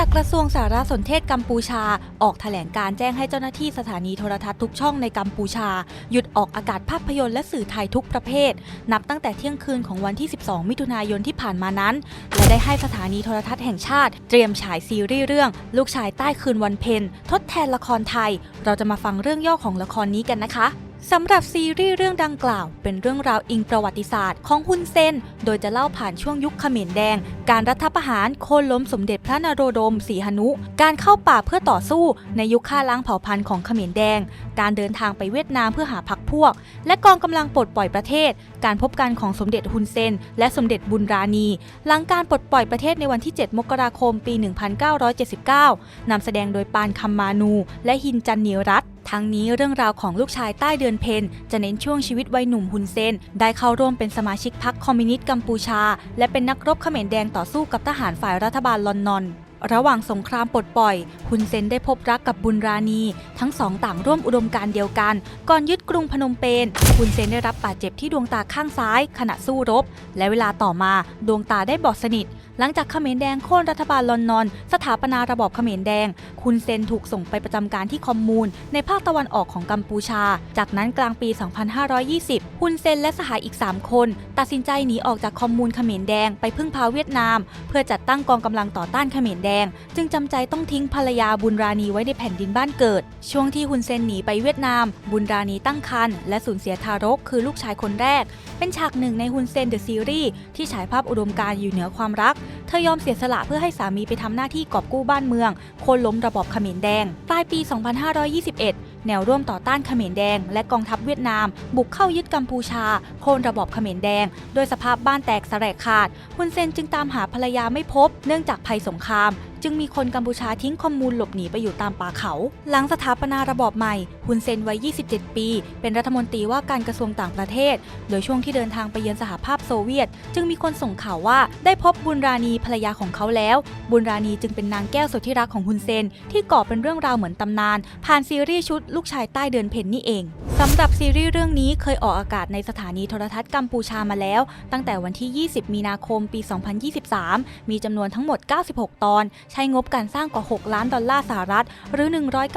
จากกระทรวงสารสนเทศกัมพูชา ออกแถลงการแจ้งให้เจ้าหน้าที่สถานีโทรทัศน์ทุกช่องในกัมพูชา หยุดออกอากาศภาพยนตร์และสื่อไทยทุกประเภท นับตั้งแต่เที่ยงคืนของวันที่ 12 มิถุนายนที่ผ่านมานั้น และได้ให้สถานีโทรทัศน์แห่งชาติ เตรียมฉายซีรีส์เรื่อง ลูกชายใต้คืนวันเพ็ญทดแทนละครไทย เราจะมาฟังเรื่องย่อของละครนี้กันนะคะ สำหรับซีรีส์เรื่องดังกล่าว เป็นเรื่องราวอิงประวัติศาสตร์ของฮุนเซน โดยจะเล่าผ่านช่วงยุคเขมรแดง การรัฐประหารโค่นล้มสมเด็จพระนโรดมศรีหนุ การเข้าป่าเพื่อต่อสู้ในยุคฆ่าล้างเผ่าพันธุ์ของเขมรแดง การเดินทางไปเวียดนามเพื่อหาพักพวก และกองกำลังปลดปล่อยประเทศ การพบกันของสมเด็จฮุนเซน และสมเด็จบุญราณี หลังการปลดปล่อยประเทศในวันที่ 7 มกราคม ปี 1979นำแสดงโดยปานคำมมานู และฮินจันเนียรัต ทั้งนี้เรื่องราวของลูกชายใต้เดือนเพนจะเน้นช่วงชีวิตวัยหนุ่มฮุนเซน ได้เข้าร่วมเป็นสมาชิกพรรคคอมมิวนิสต์กัมพูชา และเป็นนักรบเขมรแดงต่อสู้กับทหารฝ่ายรัฐบาลลอนนอนระหว่างสงครามปลดปล่อย ฮุนเซนได้พบรักกับบุญราณี ทั้งสองต่างร่วมอุดมการเดียวกัน ก่อนยึดกรุงพนมเปญ ฮุนเซนได้รับบาดเจ็บที่ดวงตาข้างซ้าย ขณะสู้รบ และเวลาต่อมาดวงตาได้บอดสนิท หลังจากเขมรแดงโค่นรัฐบาลลอนนอน สถาปนาระบอบเขมรแดง คุณเซนถูกส่งไปประจำการที่คอมมูน ในภาคตะวันออกของกัมพูชา จากนั้นกลางปี 2520 คุณเซนและสหายอีก 3 คน ตัดสินใจหนีออกจากคอมมูนเขมรแดงไปพึ่งพาเวียดนาม เพื่อจัดตั้งกองกำลังต่อต้านเขมรแดง จึงจำใจต้องทิ้งภรรยาบุญราณีไว้ในแผ่นดินบ้านเกิด ช่วงที่ฮุนเซนหนีไปเวียดนาม บุญราณีตั้งครรภ์และสูญเสียทารกคือลูกชายคนแรก เป็นฉากหนึ่งในฮุนเซนเดอะซีรีส์ที่ฉายภาพอุดมการณ์อยู่เหนือความรักเธอยอมเสียสละเพื่อให้สามีไปทำหน้าที่กอบกู้บ้านเมืองโค่นล้มระบอบเขมรแดง ปลายปี 2521 แนวร่วมต่อต้านเขมรแดง และกองทัพเวียดนาม บุกเข้ายึดกัมพูชาโค่นระบอบเขมรแดง โดยสภาพบ้านแตกสลายขาดฮุนเซนจึงตามหาภรรยาไม่พบ เนื่องจากภัยสงคราม จึงมีคนกัมพูชาทิ้งข้อมูลหลบหนีไปอยู่ตามป่าเขา หลังสถาปนาระบอบใหม่ฮุนเซนวัย 27 ปี เป็นรัฐมนตรีว่าการกระทรวงต่างประเทศ โดยช่วงที่เดินทางไปเยือนสหภาพโซเวียต จึงมีคนส่งข่าวว่าได้พบบุญราณีภรรยาของเขาแล้ว บุญราณีจึงเป็นนางแก้วสุดที่รักของฮุนเซนที่ก่อเป็นเรื่องราวเหมือนตำนาน ผ่านซีรีส์ชุดลูกชายใต้เดือนเพ็ญนี่เองสำหรับซีรีส์เรื่องนี้เคยออกอากาศในสถานีโทรทัศน์กัมพูชามาแล้ว ตั้งแต่วันที่ 20 มีนาคมปี 2023 มีจำนวนทั้งหมด 96 ตอน ใช้งบการสร้างกว่า 6 ล้านดอลลาร์สหรัฐ หรือ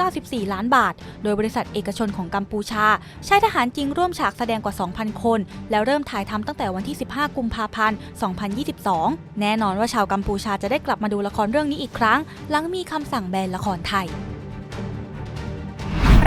194 ล้านบาท โดยบริษัทเอกชนของกัมพูชา ใช้ทหารจริงร่วมฉากแสดงกว่า 2,000 คน แล้วเริ่มถ่ายทำตั้งแต่วันที่ 15 กุมภาพันธ์ 2022 แน่นอนว่าชาวกัมพูชาจะได้กลับมาดูละครเรื่องนี้อีกครั้ง หลังมีคำสั่งแบนละครไทย